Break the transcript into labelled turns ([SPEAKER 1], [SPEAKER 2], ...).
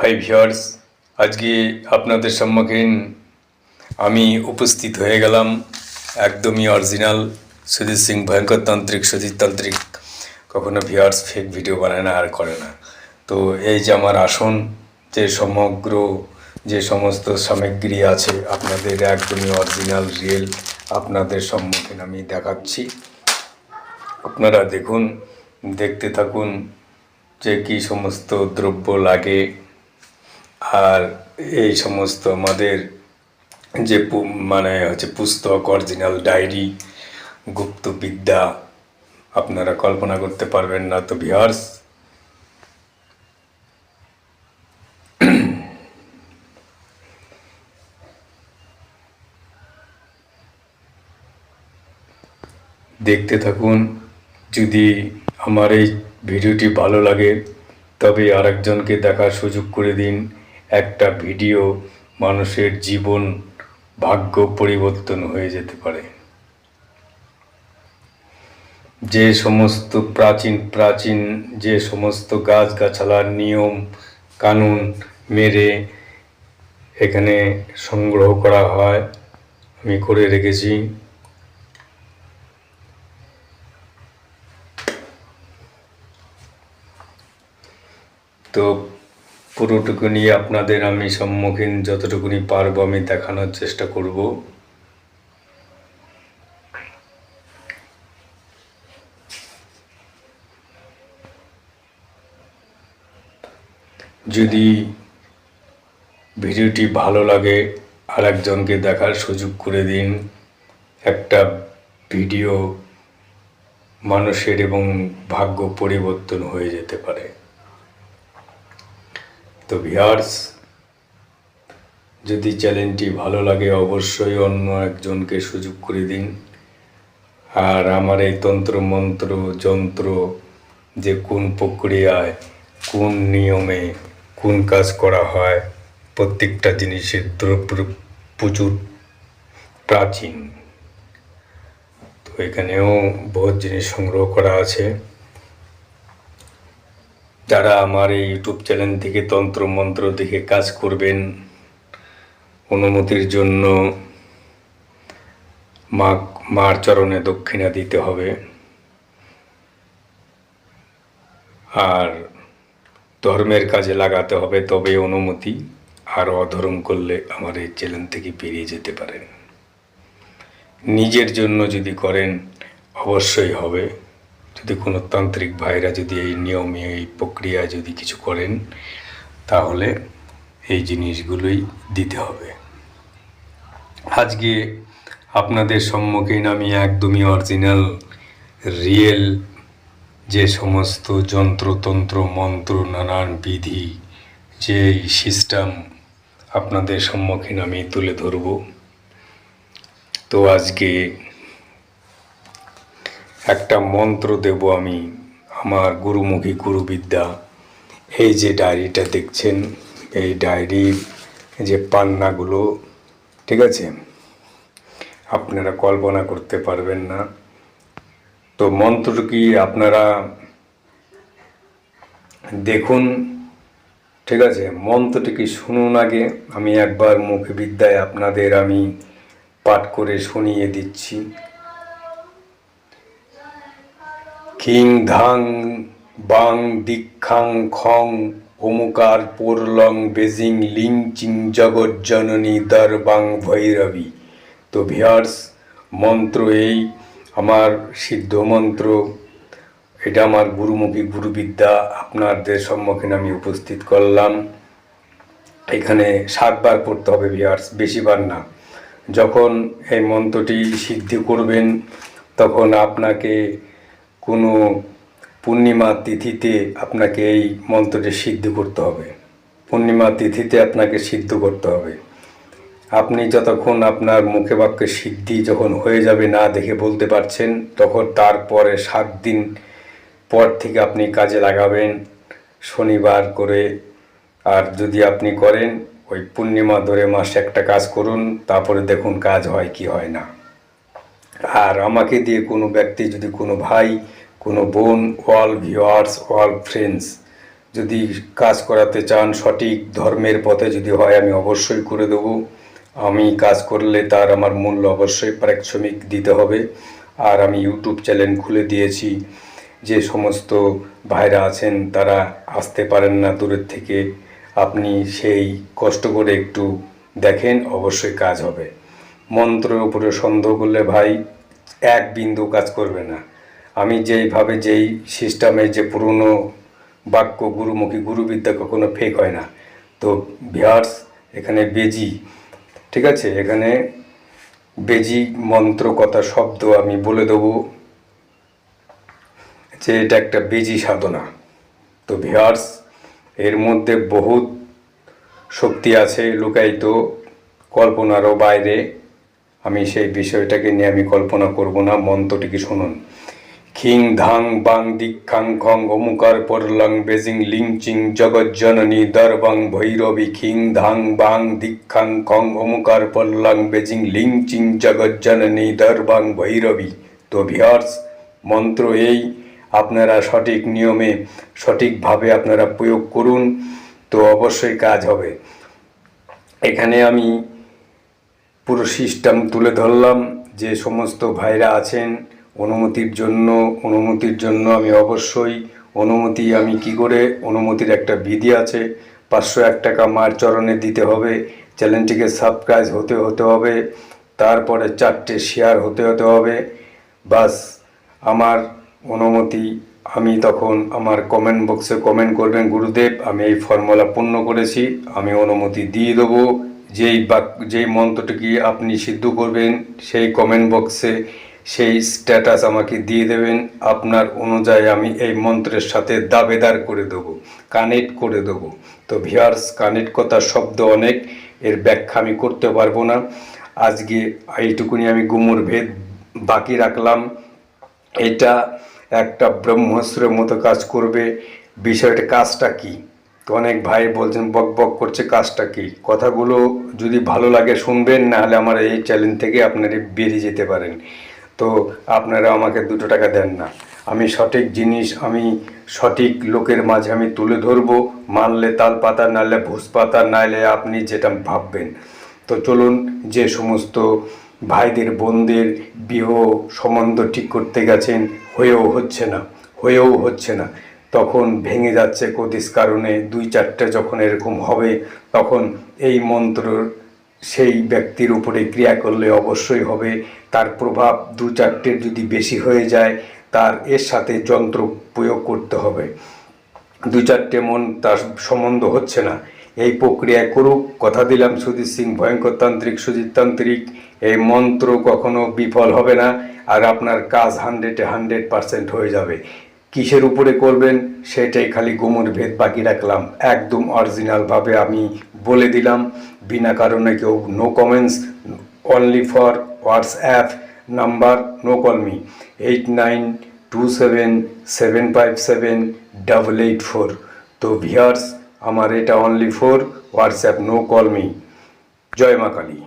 [SPEAKER 1] Hi viewers আজকে আপনাদের সম্মুখীন আমি উপস্থিত হয়ে গেলাম একদমই অরিজিনাল সুধীর সিং ভয়ঙ্কর তান্ত্রিক সুধীর তান্ত্রিক। কখনো ভিউয়ার্স ফেক ভিডিও বানায় না আর করে না। তো এই যে আমার আসন, যে সমগ্র, যে সমস্ত সামগ্রী আছে, আপনাদের একদমই অরিজিনাল রিয়েল আপনাদের সম্মুখীন আমি দেখাচ্ছি। আপনারা দেখুন, দেখতে থাকুন যে কি সমস্ত দ্রব্য লাগে। আর এই সমস্ত আমাদের যে মানে হচ্ছে পুস্তক অরিজিনাল ডায়েরি গুপ্ত বিদ্যা, আপনারা কল্পনা করতে পারবেন না তো ভিহার্স দেখতে থাকুন, যদি আমার এই ভিডিওটি ভালো লাগে, তবে আরেকজনকে দেখার সুযোগ করে দিন। একটা ভিডিও মানুষের জীবন ভাগ্য পরিবর্তন হয়ে যেতে পারে। যে সমস্ত প্রাচীন প্রাচীন, যে সমস্ত গাছগাছালার নিয়ম, কানুন মেরে এখানে সংগ্রহ করা হয়, আমি করে রেখেছি। তো পুরোটুকুনি আপনাদের আমি সম্মুখীন যতটুকুনি পারব আমি দেখানোর চেষ্টা করব। যদি ভিডিওটি ভালো লাগে আর একজনকে দেখার সুযোগ করে দিন। একটা ভিডিও মানুষের এবং ভাগ্য পরিবর্তন হয়ে যেতে পারে। তো ভিয়ার্স যদি চ্যানেলটি ভালো লাগে অবশ্যই অন্য একজনকে সুযোগ করে দিন। আর আমার এই তন্ত্র মন্ত্র যন্ত্র যে কোন প্রক্রিয়ায়, কোন নিয়মে, কোন কাজ করা হয়, প্রত্যেকটা জিনিসের প্রচুর প্রাচীন। তো এখানেও বহুত জিনিস সংগ্রহ করা আছে। যারা আমার এই ইউটিউব চ্যানেল থেকে তন্ত্র মন্ত্র দেখে কাজ করবেন। অনুমতির জন্য মা, মার চরণে দক্ষিণা দিতে হবে। আর ধর্মের কাজে লাগাতে হবে, তবে অনুমতি আর অধর্ম করলে আমার এই চ্যানেল থেকে বেরিয়ে যেতে পারেন। নিজের জন্য যদি করেন, অবশ্যই হবে। যদি কোনো তান্ত্রিক ভাইরা যদি এই নিয়মে, এই প্রক্রিয়ায় যদি কিছু করেন, তাহলে এই জিনিসগুলোই দিতে হবে। আজকে আপনাদের সম্মুখীন আমি একদমই অরিজিনাল রিয়েল যে সমস্ত যন্ত্রতন্ত্র, মন্ত্র, নানান বিধি যে সিস্টেম আপনাদের সম্মুখীন আমি তুলে ধরব। তো আজকে একটা মন্ত্র দেব আমি, আমার গুরুমুখী গুরুবিদ্যা। এই যে ডায়েরিটা দেখছেন, এই ডায়েরির যে পান্নাগুলো, ঠিক আছে? আপনারা কল্পনা করতে পারবেন না। তো মন্ত্রটি আপনারা দেখুন, ঠিক আছে? মন্ত্রটি কি শুনুন আগে? আমি একবার মুখবিদ্যায় আপনাদের আমি পাঠ করে শুনিয়ে দিচ্ছি। কিং ধাং, বাং, দীক্ষাং, খং ওমকার পোরলং, বেজিং, লিং, চিং, জগৎ, জননী দরবাং ভৈরবী। তো ভিয়ার্স মন্ত্র এই, আমার সিদ্ধ মন্ত্র। এটা আমার গুরুমুখী গুরুবিদ্যা, আপনাদের সম্মুখীন আমি উপস্থিত করলাম। এখানে সাতবার পড়তে হবে ভিয়ার্স বেশিবার না। যখন এই মন্ত্রটি সিদ্ধি করবেন, তখন আপনাকে কোনো পূর্ণিমা তিথিতে আপনাকে এই মন্ত্রটি সিদ্ধ করতে হবে। পূর্ণিমা তিথিতে আপনাকে সিদ্ধ করতে হবে। আপনি যতক্ষণ আপনার মুখে বাক্যে সিদ্ধি যখন হয়ে যাবে না দেখে বলতে পারছেন, তখন তারপরে সাত দিন পর থেকে আপনি কাজে লাগাবেন শনিবার করে। আর যদি আপনি করেন, ওই পূর্ণিমা ধরে মাসে একটা কাজ করুন, তারপরে দেখুন কাজ হয় কি হয় না। আর আমাকে দিয়ে কোনো ব্যক্তি, যদি কোনো ভাই কোনো বোন অল ভিওয়ার্স অল ফ্রেন্ডস যদি কাজ করাতে চান সঠিক ধর্মের পথে যদি হয়, আমি অবশ্যই করে দেবো। আমি কাজ করলে তার আমার মূল্য অবশ্যই পারিশ্রমিক দিতে হবে। আর আমি ইউটিউব চ্যানেল খুলে দিয়েছি। যে সমস্ত ভাইরা আছেন, তারা আসতে পারেন না দূরের থেকে। আপনি সেই কষ্ট করে একটু দেখেন, অবশ্যই কাজ হবে। মন্ত্রের উপরে সন্দেহ করলে ভাই, এক বিন্দু কাজ করবে না। আমি যেইভাবে যেই সিস্টেমে যে পুরনো বাক্য গুরুমুখী গুরুবিদ্যা কখনো ফেক হয় না। তো ভিয়ার্স এখানে বেজি, ঠিক আছে? এখানে বেজি মন্ত্র কথা শব্দ আমি বলে দেবো যে এটা একটা বেজি সাধনা। তো ভিয়ার্স এর মধ্যে বহুত শক্তি আছে লুকায়িত কল্পনারও বাইরে। আমি সেই বিষয়টাকে নিয়ে আমি কল্পনা করব না, মন্ত্রটিকে শুনুন। খিং ধাং বাং দিক্ষাং খং অমুকার পরলং বেজিং লিং চিং জগজ্জননী দরবং ভৈরবী খিং ধাং বাং দিক্ষাং খং অমুকার পরলং বেজিং লিং চিং জগজ্জননী দরবং ভৈরবী তো ভিয়ার্স মন্ত্র এই, আপনারা সঠিক নিয়মে, সঠিকভাবে আপনারা প্রয়োগ করুন, তো অবশ্যই কাজ হবে। এখানে আমি পুরো সিস্টেম তুলে ধরলাম, যে সমস্ত ভাইরা আছেন অনুমতির জন্য অনুমতির জন্য আমি অবশ্যই অনুমতি, আমি কি করে অনুমতির একটা বিধি আছে, পাঁচশো এক টাকা মার চরণে দিতে হবে, চ্যানেলটিকে সাবস্ক্রাইব হতে হতে হবে, তারপরে চারটে শেয়ার হতে হতে হবে, বাস আমার অনুমতি। আমি তখন আমার কমেন্ট বক্সে কমেন্ট করবেন, গুরুদেব, আমি এই ফর্মুলা পূর্ণ করেছি, আমি অনুমতি দিয়ে দেবো। যেই বাক, যেই মন্ত্রটিকে আপনি সিদ্ধ করবেন, সেই কমেন্ট বক্সে সেই স্ট্যাটাস আমাকে দিয়ে দেবেন। আপনার অনুযায়ী আমি এই মন্ত্রের সাথে দাবেদার করে দেবো কানেক্ট করে দেবো। তো ভিয়ার্স কানেক্ট কথা শব্দ অনেক, এর ব্যাখ্যা আমি করতে পারব না। আজকে এইটুকুনি আমি গুমুর ভেদ বাকি রাখলাম। এটা একটা ব্রহ্মাস্ত্রের মতো কাজ করবে। বিষয়টা কাজটা কি? তো অনেক ভাই বলছেন, বক বক করছে, কাজটা কি? কথাগুলো যদি ভালো লাগে শুনবেন না হলে আমার এই চ্যালেঞ্জ থেকে আপনারা বেরিয়ে যেতে পারেন। তো আপনারা আমাকে দুটো টাকা দেন না। আমি সঠিক জিনিস, আমি সঠিক লোকের মাঝে আমি তুলে ধরবো। মানলে তাল পাতা, নাহলে ভুস পাতা, নাহলে আপনি যেটা ভাববেন। তো চলুন যে সমস্ত ভাইদের, বোনদের বিহ সম্বন্ধ ঠিক করতে গেছেন, হয়েও হচ্ছে না, হয়েও হচ্ছে না। তখন ভেঙে যাচ্ছে কদিস কারণে দুই চারটে যখন এরকম হবে, তখন এই মন্ত্রর সেই ব্যক্তির উপরে ক্রিয়া করলে অবশ্যই হবে। তার প্রভাব দু চারটের যদি বেশি হয়ে যায়, তার এর সাথে যন্ত্র প্রয়োগ করতে হবে। দু চারটে মন তার সম্বন্ধ হচ্ছে না। এই প্রক্রিয়ায় করুক, কথা দিলাম সুজিত সিং, ভয়ঙ্কর তান্ত্রিক, সুজিত তান্ত্রিক, এই মন্ত্র কখনো বিফল হবে না আর আপনার কাজ হান্ড্রেডে হান্ড্রেড পারসেন্ট হয়ে যাবে। কিসের উপরে করবেন, সেটাই খালি গোমর ভেদ বাকি রাখলাম। একদম অরিজিনালভাবে আমি বলে দিলাম, বিনা কারণে কেউ no comments only for WhatsApp number no কলমি eight nine two seven seven five seven double eight four তো ভিয়ার্স আমার এটা অনলি ফোর হোয়াটসঅ্যাপ নো কলমি জয় মা কালী।